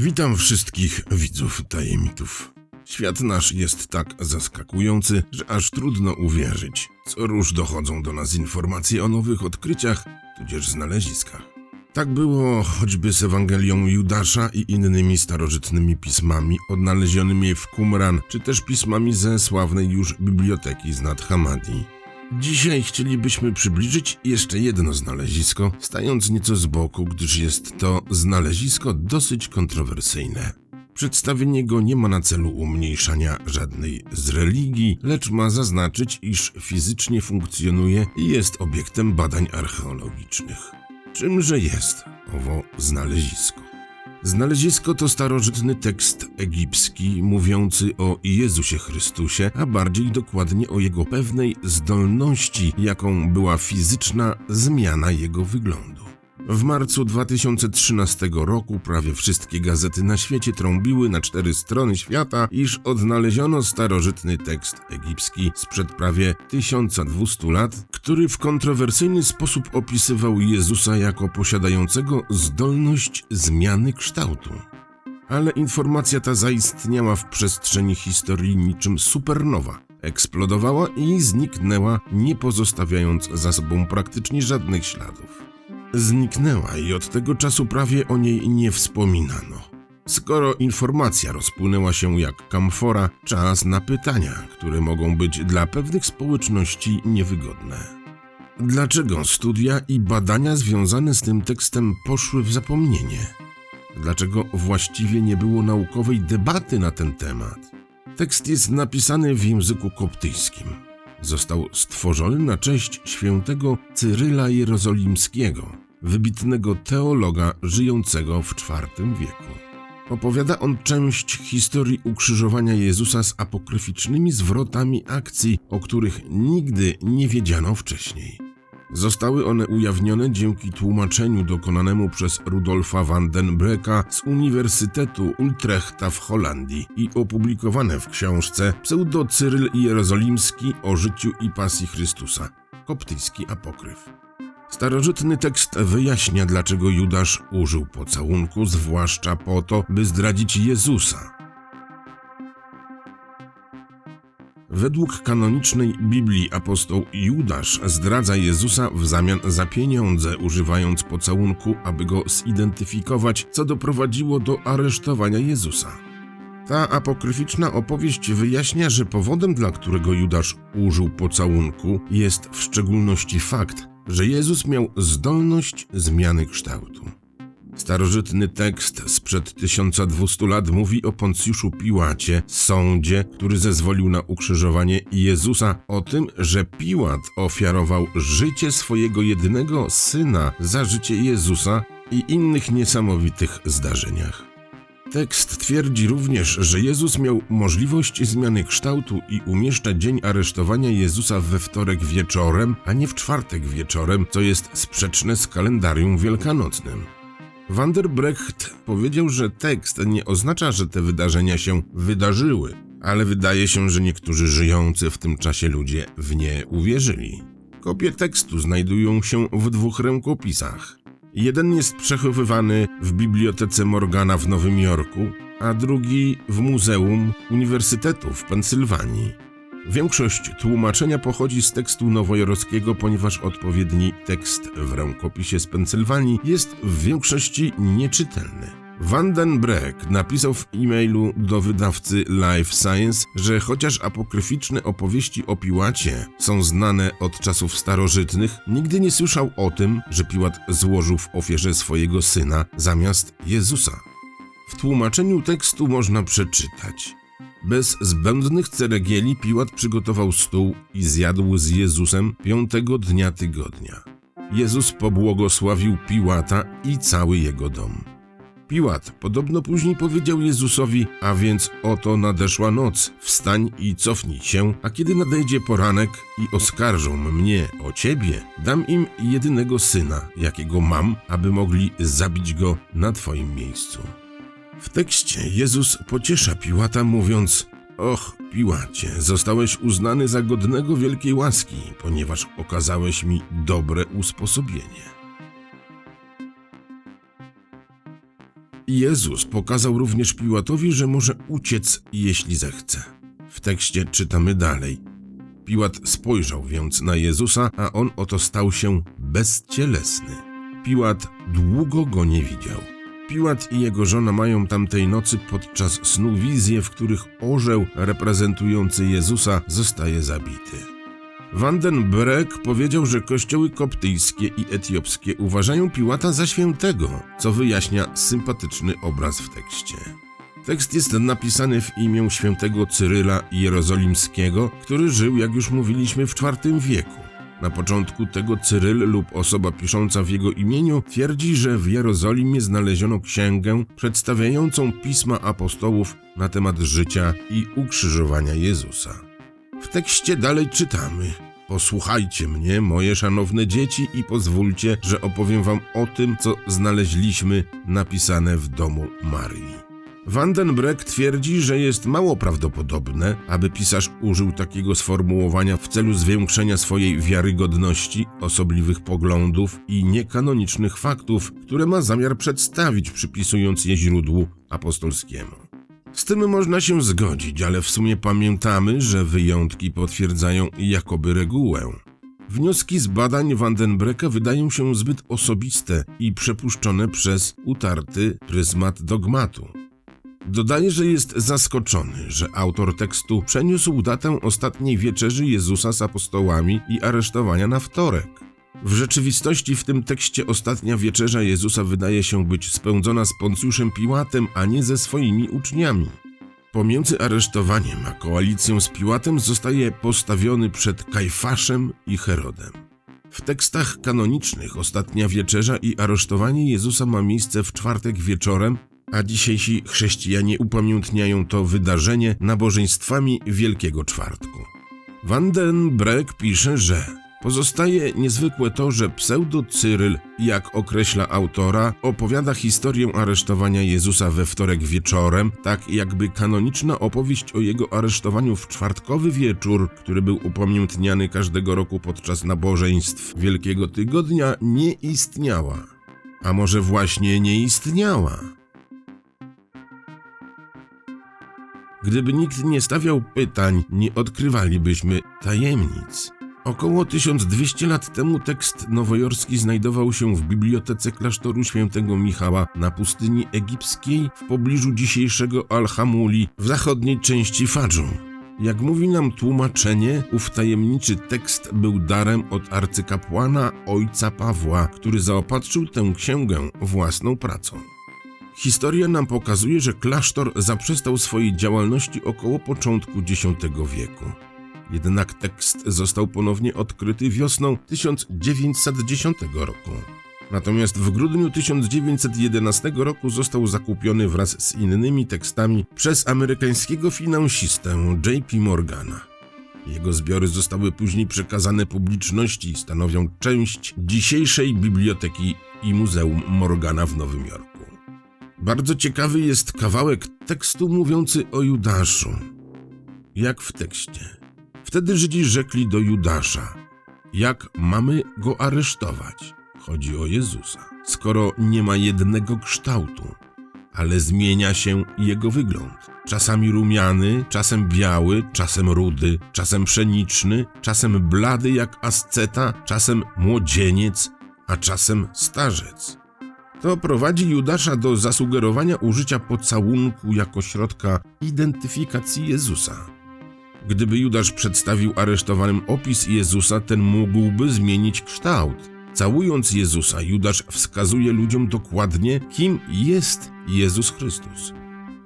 Witam wszystkich widzów tajemników. Świat nasz jest tak zaskakujący, że aż trudno uwierzyć. Co róż dochodzą do nas informacje o nowych odkryciach, tudzież znaleziskach. Tak było choćby z Ewangelią Judasza i innymi starożytnymi pismami odnalezionymi w Qumran, czy też pismami ze sławnej już biblioteki z Nat Hammadi. Dzisiaj chcielibyśmy przybliżyć jeszcze jedno znalezisko, stając nieco z boku, gdyż jest to znalezisko dosyć kontrowersyjne. Przedstawienie go nie ma na celu umniejszania żadnej z religii, lecz ma zaznaczyć, iż fizycznie funkcjonuje i jest obiektem badań archeologicznych. Czymże jest owo znalezisko? Znalezisko to starożytny tekst egipski mówiący o Jezusie Chrystusie, a bardziej dokładnie o jego pewnej zdolności, jaką była fizyczna zmiana jego wyglądu. W marcu 2013 roku prawie wszystkie gazety na świecie trąbiły na cztery strony świata, iż odnaleziono starożytny tekst egipski sprzed prawie 1200 lat, który w kontrowersyjny sposób opisywał Jezusa jako posiadającego zdolność zmiany kształtu. Ale informacja ta zaistniała w przestrzeni historii niczym supernowa. Eksplodowała i zniknęła, nie pozostawiając za sobą praktycznie żadnych śladów. Zniknęła i od tego czasu prawie o niej nie wspominano. Skoro informacja rozpłynęła się jak kamfora, czas na pytania, które mogą być dla pewnych społeczności niewygodne. Dlaczego studia i badania związane z tym tekstem poszły w zapomnienie? Dlaczego właściwie nie było naukowej debaty na ten temat? Tekst jest napisany w języku koptyjskim. Został stworzony na cześć świętego Cyryla Jerozolimskiego, wybitnego teologa żyjącego w IV wieku. Opowiada on część historii ukrzyżowania Jezusa z apokryficznymi zwrotami akcji, o których nigdy nie wiedziano wcześniej. Zostały one ujawnione dzięki tłumaczeniu dokonanemu przez Rudolfa van den Brecka z Uniwersytetu Utrechta w Holandii i opublikowane w książce Pseudo Cyryl Jerozolimski o życiu i pasji Chrystusa, koptyjski apokryf. Starożytny tekst wyjaśnia, dlaczego Judasz użył pocałunku, zwłaszcza po to, by zdradzić Jezusa. Według kanonicznej Biblii apostoł Judasz zdradza Jezusa w zamian za pieniądze, używając pocałunku, aby go zidentyfikować, co doprowadziło do aresztowania Jezusa. Ta apokryficzna opowieść wyjaśnia, że powodem, dla którego Judasz użył pocałunku, jest w szczególności fakt, że Jezus miał zdolność zmiany kształtu. Starożytny tekst sprzed 1200 lat mówi o Poncjuszu Piłacie, sądzie, który zezwolił na ukrzyżowanie Jezusa, o tym, że Piłat ofiarował życie swojego jedynego syna za życie Jezusa i innych niesamowitych zdarzeniach. Tekst twierdzi również, że Jezus miał możliwość zmiany kształtu i umieszcza dzień aresztowania Jezusa we wtorek wieczorem, a nie w czwartek wieczorem, co jest sprzeczne z kalendarium wielkanocnym. Van der Brecht powiedział, że tekst nie oznacza, że te wydarzenia się wydarzyły, ale wydaje się, że niektórzy żyjący w tym czasie ludzie w nie uwierzyli. Kopie tekstu znajdują się w dwóch rękopisach. Jeden jest przechowywany w Bibliotece Morgana w Nowym Jorku, a drugi w Muzeum Uniwersytetu w Pensylwanii. Większość tłumaczenia pochodzi z tekstu nowojorskiego, ponieważ odpowiedni tekst w rękopisie z Pensylwanii jest w większości nieczytelny. Van den Breck napisał w e-mailu do wydawcy Life Science, że chociaż apokryficzne opowieści o Piłacie są znane od czasów starożytnych, nigdy nie słyszał o tym, że Piłat złożył w ofierze swojego syna zamiast Jezusa. W tłumaczeniu tekstu można przeczytać. Bez zbędnych ceregieli Piłat przygotował stół i zjadł z Jezusem piątego dnia tygodnia. Jezus pobłogosławił Piłata i cały jego dom. Piłat podobno później powiedział Jezusowi, a więc oto nadeszła noc, wstań i cofnij się, a kiedy nadejdzie poranek i oskarżą mnie o ciebie, dam im jedynego syna, jakiego mam, aby mogli zabić go na twoim miejscu. W tekście Jezus pociesza Piłata mówiąc: Och, Piłacie, zostałeś uznany za godnego wielkiej łaski, ponieważ okazałeś mi dobre usposobienie. Jezus pokazał również Piłatowi, że może uciec, jeśli zechce. W tekście czytamy dalej. Piłat spojrzał więc na Jezusa, a on oto stał się bezcielesny. Piłat długo go nie widział. Piłat i jego żona mają tamtej nocy podczas snu wizje, w których orzeł reprezentujący Jezusa zostaje zabity. Vandenberg powiedział, że kościoły koptyjskie i etiopskie uważają Piłata za świętego, co wyjaśnia sympatyczny obraz w tekście. Tekst jest napisany w imię świętego Cyryla Jerozolimskiego, który żył, jak już mówiliśmy, w IV wieku. Na początku tego Cyryl lub osoba pisząca w jego imieniu twierdzi, że w Jerozolimie znaleziono księgę przedstawiającą pisma apostołów na temat życia i ukrzyżowania Jezusa. W tekście dalej czytamy: Posłuchajcie mnie, moje szanowne dzieci, i pozwólcie, że opowiem wam o tym, co znaleźliśmy napisane w domu Marii. Vandenbreck twierdzi, że jest mało prawdopodobne, aby pisarz użył takiego sformułowania w celu zwiększenia swojej wiarygodności, osobliwych poglądów i niekanonicznych faktów, które ma zamiar przedstawić, przypisując je źródłu apostolskiemu. Z tym można się zgodzić, ale w sumie pamiętamy, że wyjątki potwierdzają jakoby regułę. Wnioski z badań Vandenbrecka wydają się zbyt osobiste i przepuszczone przez utarty pryzmat dogmatu. Dodaje, że jest zaskoczony, że autor tekstu przeniósł datę ostatniej wieczerzy Jezusa z apostołami i aresztowania na wtorek. W rzeczywistości w tym tekście ostatnia wieczerza Jezusa wydaje się być spędzona z Poncjuszem Piłatem, a nie ze swoimi uczniami. Pomiędzy aresztowaniem a koalicją z Piłatem zostaje postawiony przed Kajfaszem i Herodem. W tekstach kanonicznych ostatnia wieczerza i aresztowanie Jezusa ma miejsce w czwartek wieczorem, a dzisiejsi chrześcijanie upamiętniają to wydarzenie nabożeństwami Wielkiego Czwartku. Vandenbreck pisze, że Pozostaje niezwykłe to, że pseudo-Cyryl, jak określa autora, opowiada historię aresztowania Jezusa we wtorek wieczorem, tak jakby kanoniczna opowieść o jego aresztowaniu w czwartkowy wieczór, który był upamiętniany każdego roku podczas nabożeństw Wielkiego Tygodnia, nie istniała. A może właśnie nie istniała? Gdyby nikt nie stawiał pytań, nie odkrywalibyśmy tajemnic. Około 1200 lat temu tekst nowojorski znajdował się w bibliotece klasztoru świętego Michała na pustyni egipskiej w pobliżu dzisiejszego Al-Hamuli w zachodniej części Fadżu. Jak mówi nam tłumaczenie, ów tajemniczy tekst był darem od arcykapłana ojca Pawła, który zaopatrzył tę księgę własną pracą. Historia nam pokazuje, że klasztor zaprzestał swojej działalności około początku X wieku. Jednak tekst został ponownie odkryty wiosną 1910 roku. Natomiast w grudniu 1911 roku został zakupiony wraz z innymi tekstami przez amerykańskiego finansistę J.P. Morgana. Jego zbiory zostały później przekazane publiczności i stanowią część dzisiejszej biblioteki i Muzeum Morgana w Nowym Jorku. Bardzo ciekawy jest kawałek tekstu mówiący o Judaszu. Jak w tekście. Wtedy Żydzi rzekli do Judasza: Jak mamy go aresztować? Chodzi o Jezusa, skoro nie ma jednego kształtu, ale zmienia się jego wygląd. Czasami rumiany, czasem biały, czasem rudy, czasem pszeniczny, czasem blady jak asceta, czasem młodzieniec, a czasem starzec. To prowadzi Judasza do zasugerowania użycia pocałunku jako środka identyfikacji Jezusa. Gdyby Judasz przedstawił aresztowanym opis Jezusa, ten mógłby zmienić kształt. Całując Jezusa, Judasz wskazuje ludziom dokładnie, kim jest Jezus Chrystus.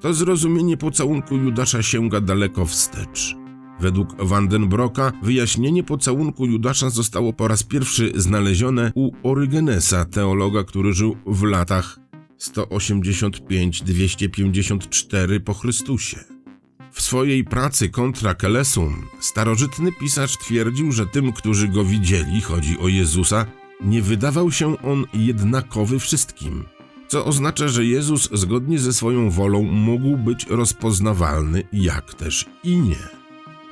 To zrozumienie pocałunku Judasza sięga daleko wstecz. Według Vandenbrocka wyjaśnienie pocałunku Judasza zostało po raz pierwszy znalezione u Orygenesa, teologa, który żył w latach 185-254 po Chrystusie. W swojej pracy Contra Kelesum starożytny pisarz twierdził, że tym, którzy go widzieli, chodzi o Jezusa, nie wydawał się on jednakowy wszystkim, co oznacza, że Jezus zgodnie ze swoją wolą mógł być rozpoznawalny, jak też i nie.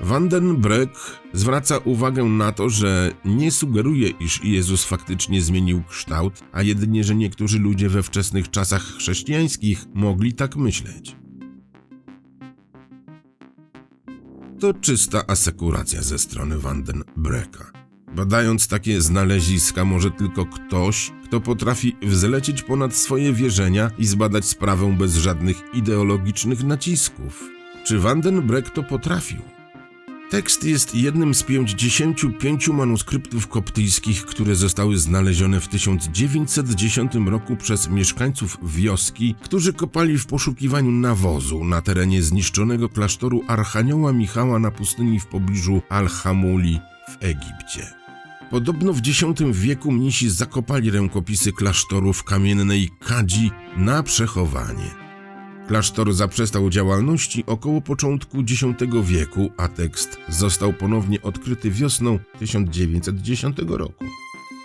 Vandenbreck zwraca uwagę na to, że nie sugeruje, iż Jezus faktycznie zmienił kształt, a jedynie, że niektórzy ludzie we wczesnych czasach chrześcijańskich mogli tak myśleć. To czysta asekuracja ze strony Vandenbrecka. Badając takie znaleziska, może tylko ktoś, kto potrafi wzlecieć ponad swoje wierzenia i zbadać sprawę bez żadnych ideologicznych nacisków. Czy Vandenbreck to potrafił? Tekst jest jednym z 55 manuskryptów koptyjskich, które zostały znalezione w 1910 roku przez mieszkańców wioski, którzy kopali w poszukiwaniu nawozu na terenie zniszczonego klasztoru Archanioła Michała na pustyni w pobliżu Al-Hamuli w Egipcie. Podobno w X wieku mnisi zakopali rękopisy klasztoru w kamiennej kadzi na przechowanie. Klasztor zaprzestał działalności około początku X wieku, a tekst został ponownie odkryty wiosną 1910 roku.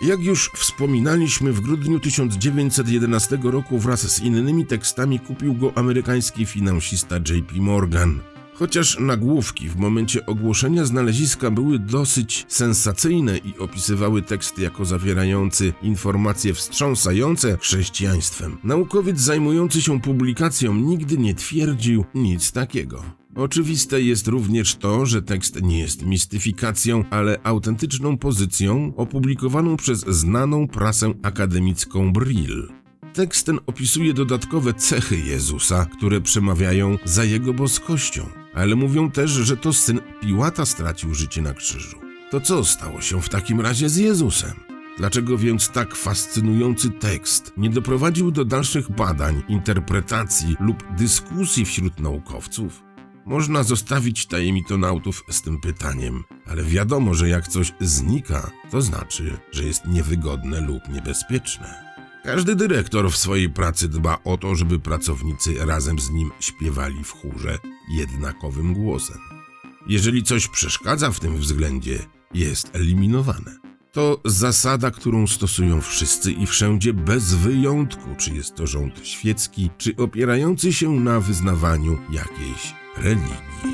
Jak już wspominaliśmy, w grudniu 1911 roku wraz z innymi tekstami kupił go amerykański finansista JP Morgan. Chociaż nagłówki w momencie ogłoszenia znaleziska były dosyć sensacyjne i opisywały tekst jako zawierający informacje wstrząsające chrześcijaństwem, naukowiec zajmujący się publikacją nigdy nie twierdził nic takiego. Oczywiste jest również to, że tekst nie jest mistyfikacją, ale autentyczną pozycją opublikowaną przez znaną prasę akademicką Brill. Tekst ten opisuje dodatkowe cechy Jezusa, które przemawiają za jego boskością, ale mówią też, że to syn Piłata stracił życie na krzyżu. To co stało się w takim razie z Jezusem? Dlaczego więc tak fascynujący tekst nie doprowadził do dalszych badań, interpretacji lub dyskusji wśród naukowców? Można zostawić tajemniconautów z tym pytaniem, ale wiadomo, że jak coś znika, to znaczy, że jest niewygodne lub niebezpieczne. Każdy dyrektor w swojej pracy dba o to, żeby pracownicy razem z nim śpiewali w chórze jednakowym głosem. Jeżeli coś przeszkadza w tym względzie, jest eliminowane. To zasada, którą stosują wszyscy i wszędzie bez wyjątku, czy jest to rząd świecki, czy opierający się na wyznawaniu jakiejś religii.